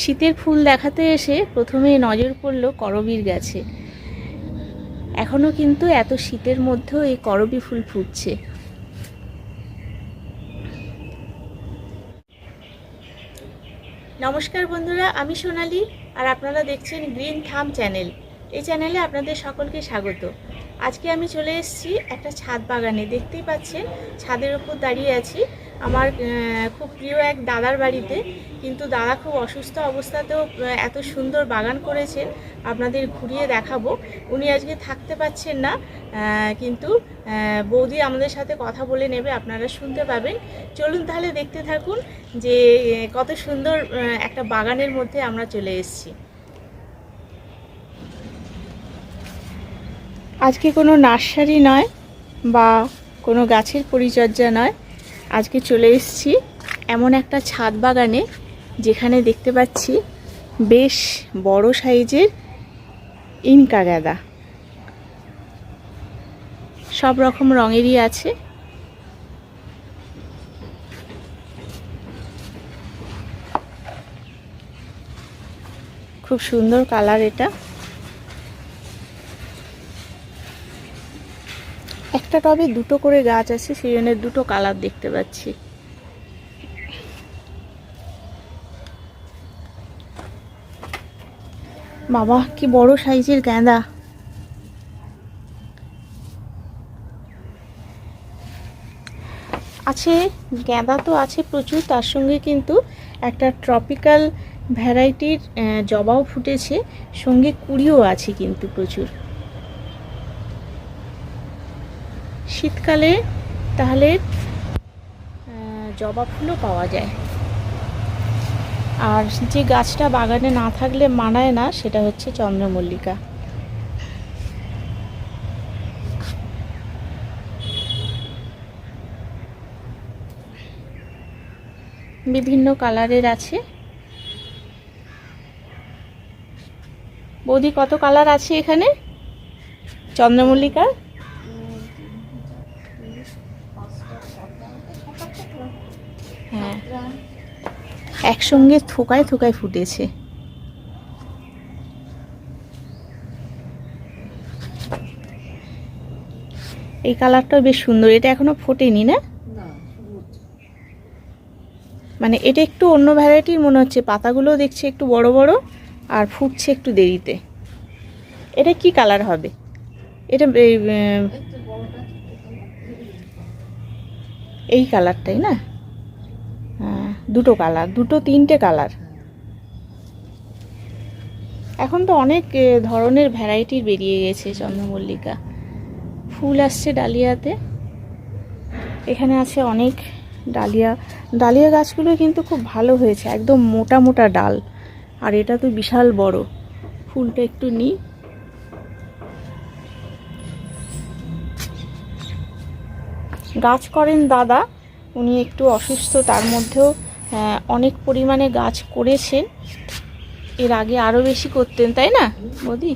শীতের ফুল দেখাতে এসে প্রথমে নজর পড়ল করবীর গাছে। এখনও কিন্তু এত শীতের মধ্যেও এই করবী ফুল ফুটছে। নমস্কার বন্ধুরা, আমি সোনালি আর আপনারা দেখছেন গ্রিন থাম চ্যানেল। এই চ্যানেলে আপনাদের সকলকে স্বাগত। আজকে আমি চলে এসেছি একটা ছাদ বাগানে। দেখতেই পাচ্ছেন, ছাদের উপর দাঁড়িয়ে আছি আমার খুব প্রিয় এক দাদার বাড়িতে। কিন্তু দাদা খুব অসুস্থ অবস্থাতেও এত সুন্দর বাগান করেছেন। আপনাদের ঘুরিয়ে দেখাবো। উনি আজকে থাকতে পাচ্ছেন না কিন্তু বৌদি আমাদের সাথে কথা বলে নেবে, আপনারা শুনতে পাবেন। চলুন তাহলে দেখতে থাকুন যে কত সুন্দর একটা বাগানের মধ্যে আমরা চলে এসেছি। আজকে কোনো নার্সারি নয় বা কোনো গাছের পরিচর্যা নয়। আজকে চলে এসেছি এমন একটা ছাদ বাগানে যেখানে দেখতে পাচ্ছি বেশ বড় সাইজের ইনকা গাঁদা। সব রকম রঙেরই আছে। খুব সুন্দর কালার এটা। একটা টবে দুটো করে গাছ আছে, সেই জন্য দুটো কালার দেখতে পাচ্ছি। বাবা, কি বড় সাইজের গাঁদা। আছে, গাঁদা তো আছে প্রচুর, তার সঙ্গে কিন্তু একটা ট্রপিক্যাল ভ্যারাইটির জবাও ফুটেছে, সঙ্গে কুড়িও আছে কিন্তু প্রচুর। শীতকালে তাহলে জবা ফুলও পাওয়া যায়। আর যে গাছটা বাগানে না থাকলে মানায় না, সেটা হচ্ছে চন্দ্রমল্লিকা। বিভিন্ন কালারের আছে। বৌদি, কত কালার আছে এখানে? চন্দ্রমল্লিকার হ্যাঁ একসঙ্গে থোকায় থোকায় ফুটেছে। এই কালারটাও বেশ সুন্দর। এটা এখনও ফোটেনি না? মানে এটা একটু অন্য ভ্যারাইটির মনে হচ্ছে। পাতাগুলো দেখছি একটু বড় বড় আর ফুটছে একটু দেরিতে। এটা কি কালার হবে? এটা এই, কালারটাই না? হ্যাঁ। দুটো কালার, দুটো তিনটে কালার। এখন তো অনেক ধরনের ভ্যারাইটির বেরিয়ে গেছে চন্দ্রমল্লিকা। ফুল আসছে ডালিয়াতে। এখানে আছে অনেক ডালিয়া। ডালিয়া গাছগুলো কিন্তু খুব ভালো হয়েছে, একদম মোটা মোটা ডাল। আর এটা তো বিশাল বড়। ফুলটা একটু নিই গাছ করেন দাদা, উনি একটু অসুস্থ, তার মধ্যেও অনেক পরিমাণে গাছ করেছেন। এর আগে আরও বেশি করতেন, তাই না মোদি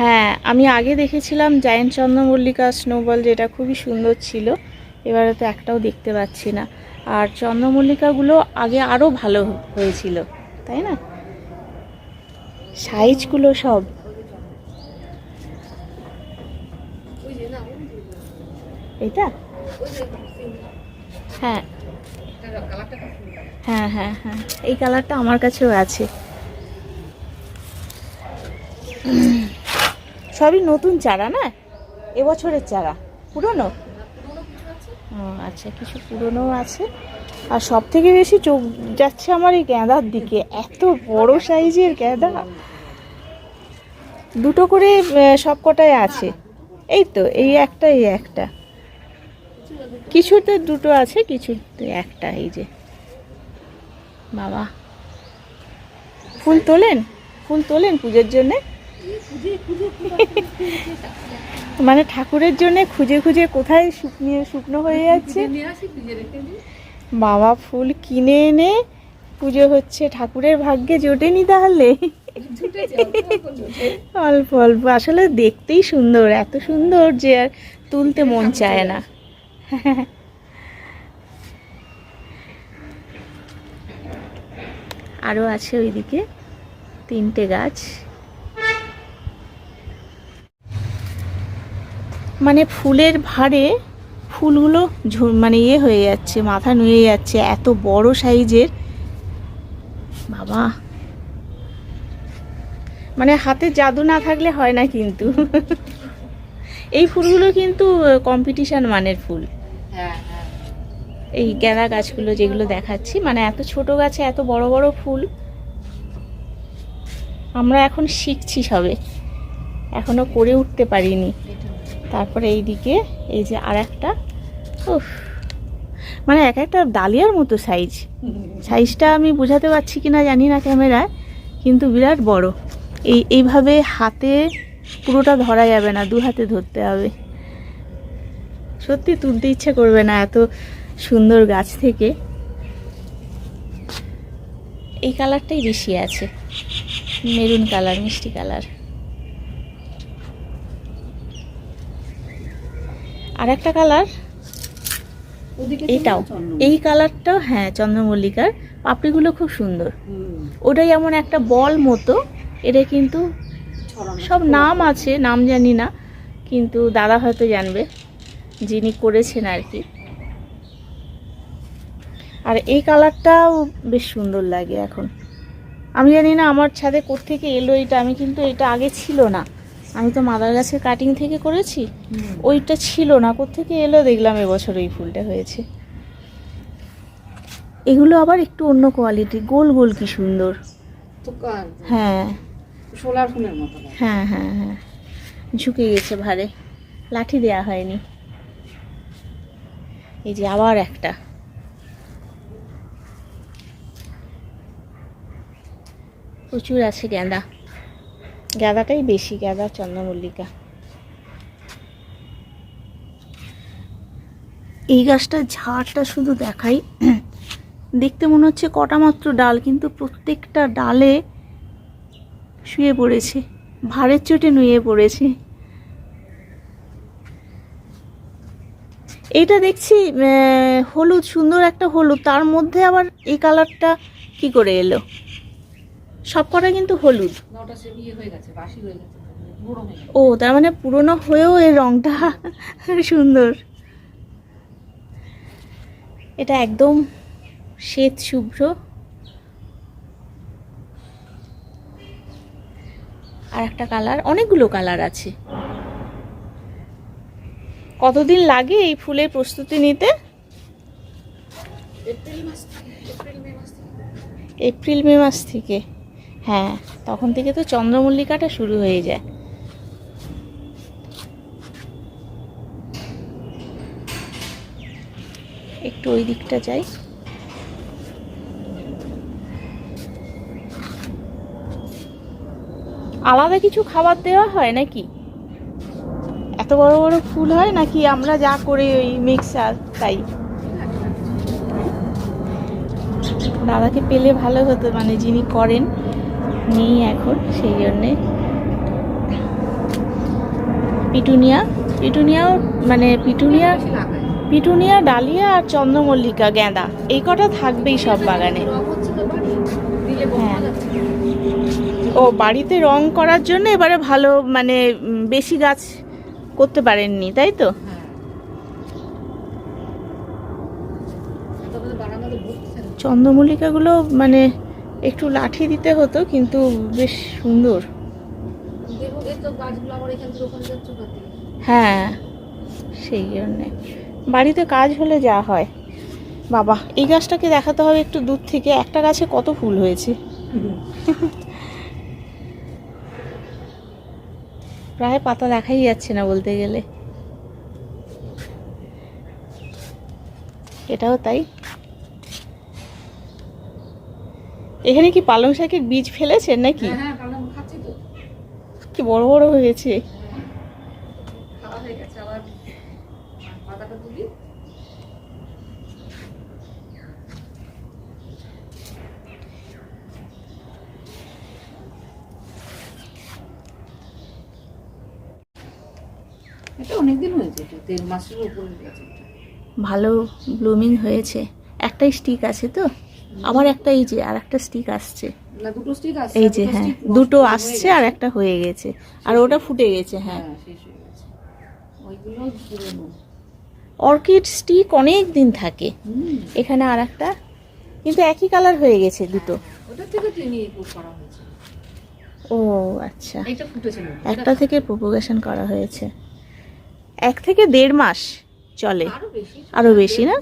হ্যাঁ আমি আগে দেখেছিলাম জায়েন্ট চন্দ্রমল্লিকা স্নোবল, যেটা খুবই সুন্দর ছিল। এবারে তো একটাও দেখতে পাচ্ছি না। আর চন্দ্রমল্লিকাগুলো আগে আরও ভালো হয়েছিল, তাই না? সাইজগুলো সব। এটা হ্যাঁ। হ্যাঁ হ্যাঁ হ্যাঁ। এই কালারটা আমার কাছেও আছে। সবই নতুন চারা, না? এবছরের চারা। পুরনো? আচ্ছা কিছু পুরনো আছে। আর সব থেকে বেশি চোখ যাচ্ছে আমার এই গাঁদার দিকে। এত বড় সাইজের গাঁদা। দুটো করে সব কটায় আছে। এই তো, এই একটা এই একটা। কিছুতে দুটো আছে, কিছুতে একটা, এই যে। বাবা। ফুল তোলেন? ফুল তোলেন পুজোর জন্যে? মানে ঠাকুরের জন্য খুঁজে খুঁজে কোথায় শুকনিয়ে শুকনো হয়ে যাচ্ছে? বাবা, ফুল কিনে এনে পুজো হচ্ছে। ঠাকুরের ভাগ্যে জোটেনি তাহলে? অল্প অল্প। আসলে দেখতেই সুন্দর, এত সুন্দর যে আর তুলতে মন চায় না। আরও আছে ওইদিকে তিনটে গাছ। মানে ফুলের ভারে ফুলগুলো মানে ইয়ে হয়ে যাচ্ছে, মাথা নুয়ে যাচ্ছে, এত বড় সাইজের। বাবা। মানে হাতে জাদু না থাকলে হয় না কিন্তু। এই ফুলগুলো কিন্তু কম্পিটিশন মানের ফুল। এই গাঁদা গাছগুলো যেগুলো দেখাচ্ছি মানে এত ছোট গাছে এত বড় বড় ফুল। আমরা এখন শিখছি সবে। এখনও করে উঠতে পারিনি। তারপরে এইদিকে, এই যে আর একটা উফ। মানে এক একটা ডালিয়ার মতো সাইজ সাইজটা আমি বোঝাতে পারছি কিনা জানি না ক্যামেরায়, কিন্তু বিরাট বড়। এই, এইভাবে হাতে পুরোটা ধরা যাবে না, দু হাতে ধরতে হবে। সত্যি তুলতে ইচ্ছে করবে না এত সুন্দর গাছ থেকে। এই কালারটাই বেশি আছে। মেরুন কালার মিষ্টি কালার। আর একটা কালার এটাও এই কালারটাও হ্যাঁ চন্দ্রমল্লিকার। পাপড়িগুলো খুব সুন্দর। ওটাই ওটা যেমন একটা বল মতো এটা কিন্তু সব নাম আছে নাম জানি না কিন্তু দাদা হয়তো জানবে। যিনি করেছেন আর কি। আর এই কালারটাও বেশ সুন্দর লাগে এখন। আমি জানি না আমার ছাদে কোত্থেকে এলো এটা আমি কিন্তু এটা আগে ছিল না। আমি তো মাদার গাছের কাটিং থেকে করেছি ওইটা ছিল না কোত্থেকে এলো দেখলাম এবছর ওই ফুলটা হয়েছে। এগুলো আবার একটু অন্য কোয়ালিটি গোল গোল কি সুন্দর। হ্যাঁ। সোলার ফুলের মতো হ্যাঁ হ্যাঁ হ্যাঁ। ঝুঁকে গেছে ভারে লাঠি দেয়া হয়নি। এই যে আবার একটা। প্রচুর আছে গাঁদা। গাঁদাটাই বেশি, গাঁদা, চন্দ্রমল্লিকা। এই গাছটার ঝাড়টা শুধু দেখাই। দেখতে মনে হচ্ছে কটা মাত্র ডাল, কিন্তু প্রত্যেকটা ডালে শুয়ে পড়েছে, ভারের চোটে নুয়ে পড়েছে। এইটা দেখছি হলুদ সুন্দর একটা হলুদ। তার মধ্যে আবার এই কালারটা কি করে এলো? সব কটা কিন্তু হলুদ। ইয়ে। ও তার মানে পুরনো হয়েও এর রংটা সুন্দর। এটা একদম শ্বেত শুভ্র। আর একটা কালার অনেকগুলো কালার আছে। কতদিন লাগে এই ফুলের প্রস্তুতি নিতে? এপ্রিল। মে মাস থেকে। হ্যাঁ তখন থেকে তো চন্দ্রমল্লিকাটা শুরু হয়ে যায়। একটু ওই দিকটা যাই। আলাদা কিছু খাবার দেওয়া হয় নাকি? এত বড় বড় ফুল হয় নাকি আমরা যা করে ওই মিক্সার তাই? দাদাকে পেলে ভালো হতো মানে যিনি করেন, নেই এখন, সেই জন্যে। পিটুনিয়া পিটুনিয়াও মানে পিটুনিয়া পিটুনিয়া, ডালিয়া আর চন্দ্রমল্লিকা গেঁদা, এই কটা থাকবেই সব বাগানে। হ্যাঁ। ও বাড়িতে রং করার জন্য এবারে ভালো মানে বেশি গাছ করতে পারেননি তাই তো? হ্যাঁ। চন্দ্রমল্লিকাগুলো মানে একটু লাঠি দিতে হতো কিন্তু বেশ সুন্দর। হ্যাঁ সেই জন্যে। বাড়িতে কাজ হলে যা হয়। বাবা এই গাছটাকে দেখাতে হবে একটু দূর থেকে। একটা গাছে কত ফুল হয়েছে? প্রায় পাতা দেখাই যাচ্ছে না বলতে গেলে। এটাও তাই। এখানে কি পালং শাকের বীজ ফেলেছেন নাকি? হ্যাঁ, হ্যাঁ। কি বড় বড় হয়েছে। খাওয়া হয়ে গেছে, আবার পাতাটা তুলি। এটা অনেকদিন হয়েছে এটা দেড় মাসের উপরে গেছে ভালো ব্লুমিং হয়েছে। একটাই স্টিক আছে তো? আবার একটা এই যে আর একটা স্টিক আসছে। দুটো এই যে হ্যাঁ দুটো আসছে আর একটা হয়ে গেছে। আর ওটা ফুটে গেছে হ্যাঁ। হ্যাঁ হয়ে অর্কিড স্টিক অনেক দিন থাকে। এখানে আর একটা কিন্তু একই কালার হয়ে গেছে দুটো। করা হয়েছে। ও আচ্ছা। একটা থেকে প্রপোগেশন করা হয়েছে। এক থেকে দেড় মাস চলে। আরও বেশি? না?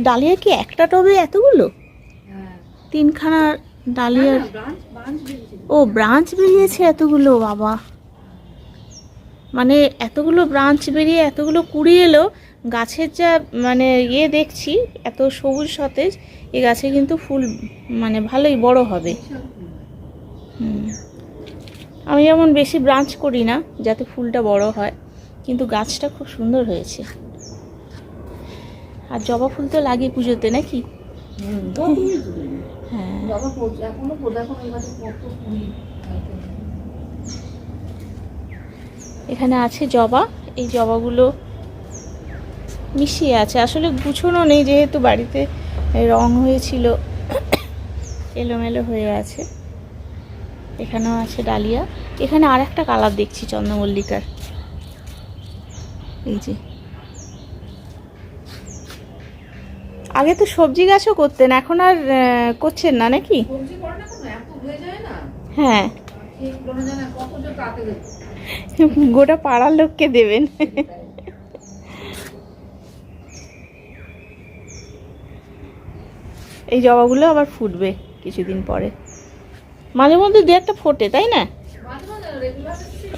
ডালিয়া কি একটা টবে এতগুলো? হ্যাঁ। তিনখানা ডালিয়ার ও ব্রাঞ্চ বেরিয়েছে এতগুলো বাবা। মানে এতগুলো ব্রাঞ্চ বেরিয়ে এতগুলো কুড়ি এলো গাছের যা মানে ইয়ে দেখছি এত সবুজ সতেজ এই গাছে কিন্তু ফুল মানে ভালোই বড় হবে। হুম। আমি যেমন বেশি ব্রাঞ্চ করি না যাতে ফুলটা বড় হয় কিন্তু গাছটা খুব সুন্দর হয়েছে। আর জবা ফুল তো লাগে পুজোতে নাকি? হ্যাঁ। এখানে আছে জবা এই জবাগুলো মিশিয়ে আছে। আসলে গুছোনো নেই যেহেতু বাড়িতে। রং হয়েছিল। এলোমেলো হয়ে আছে। এখানেও আছে ডালিয়া। এখানে আর একটা কালার দেখছি চন্দ্রমল্লিকার। এই যে। আগে তো সবজি গাছও করতেন এখন আর করছেন না নাকি? হয়ে গোটা পাড়ার লোককে দেবেন। এই জবাগুলো আবার ফুটবে কিছুদিন পরে। মাঝে মধ্যে দু একটা ফোটে, তাই না?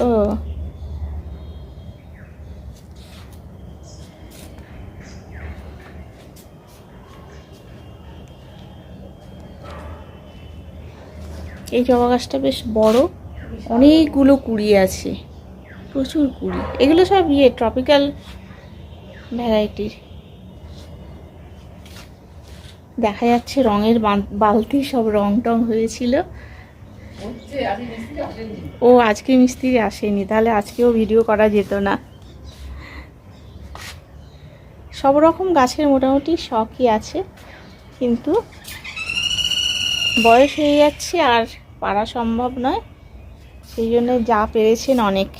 ও। এই জবা গাছটা বেশ বড়, অনেকগুলো কুড়ি আছে, প্রচুর কুড়ি। এগুলো সব ইয়ে ট্রপিক্যাল ভ্যারাইটির দেখা যাচ্ছে রঙের বালতি সব রং টং হয়েছিল। ও, আজকে মিস্ত্রি আসেনি, তাহলে আজকেও ভিডিও করা যেত না। সব রকম গাছের মোটামুটি শখই আছে, কিন্তু বয়স হয়ে যাচ্ছে আর পারা সম্ভব নয়, সেই জন্য যা পেরেছেন অনেক।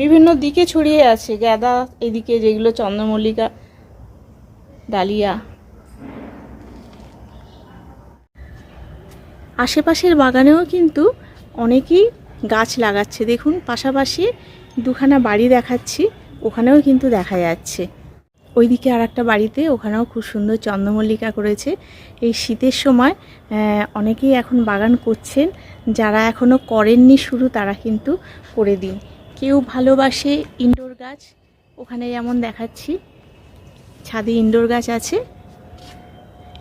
বিভিন্ন দিকে ছড়িয়ে আছে, গাঁদা এদিকে যেগুলো চন্দ্রমল্লিকা ডালিয়া। আশেপাশের বাগানেও কিন্তু অনেকেই গাছ লাগাচ্ছে। দেখুন, পাশাপাশি দুখানা বাড়ি দেখাচ্ছি, ওখানেও কিন্তু দেখা যাচ্ছে। ওইদিকে আর একটা বাড়িতে, ওখানেও খুব সুন্দর চন্দ্রমল্লিকা করেছে। এই শীতের সময় অনেকেই এখন বাগান করছেন, যারা এখনও করেননি শুরু, তারা কিন্তু করে দিন। কেউ ভালোবাসে ইনডোর গাছ, ওখানে যেমন দেখাচ্ছি। ছাদে ইনডোর গাছ আছে।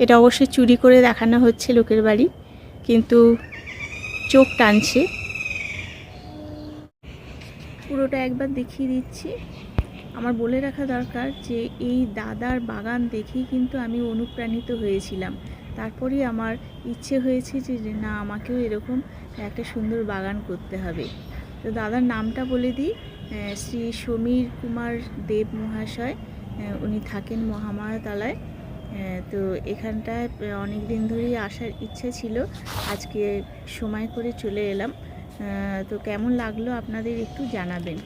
এটা অবশ্যই চুরি করে দেখানো হচ্ছে লোকের বাড়ি, কিন্তু চোখ টানছে। পুরোটা একবার দেখিয়ে দিচ্ছি। আমার বলে রাখা দরকার যে, এই দাদার বাগান দেখেই কিন্তু আমি অনুপ্রাণিত হয়েছিলাম। তারপরেই আমার ইচ্ছে হয়েছে যে না, আমাকেও এরকম একটা সুন্দর বাগান করতে হবে। তো দাদার নামটা বলে দিই শ্রী সমীর কুমার দেব মহাশয়। উনি থাকেন মহামায়াতলায়। আহ, তো এখানটায় অনেক দিন ধরেই আসার ইচ্ছে ছিল। আজকে সময় করে চলে এলাম। তো কেমন লাগল আপনাদের একটু জানাবেন।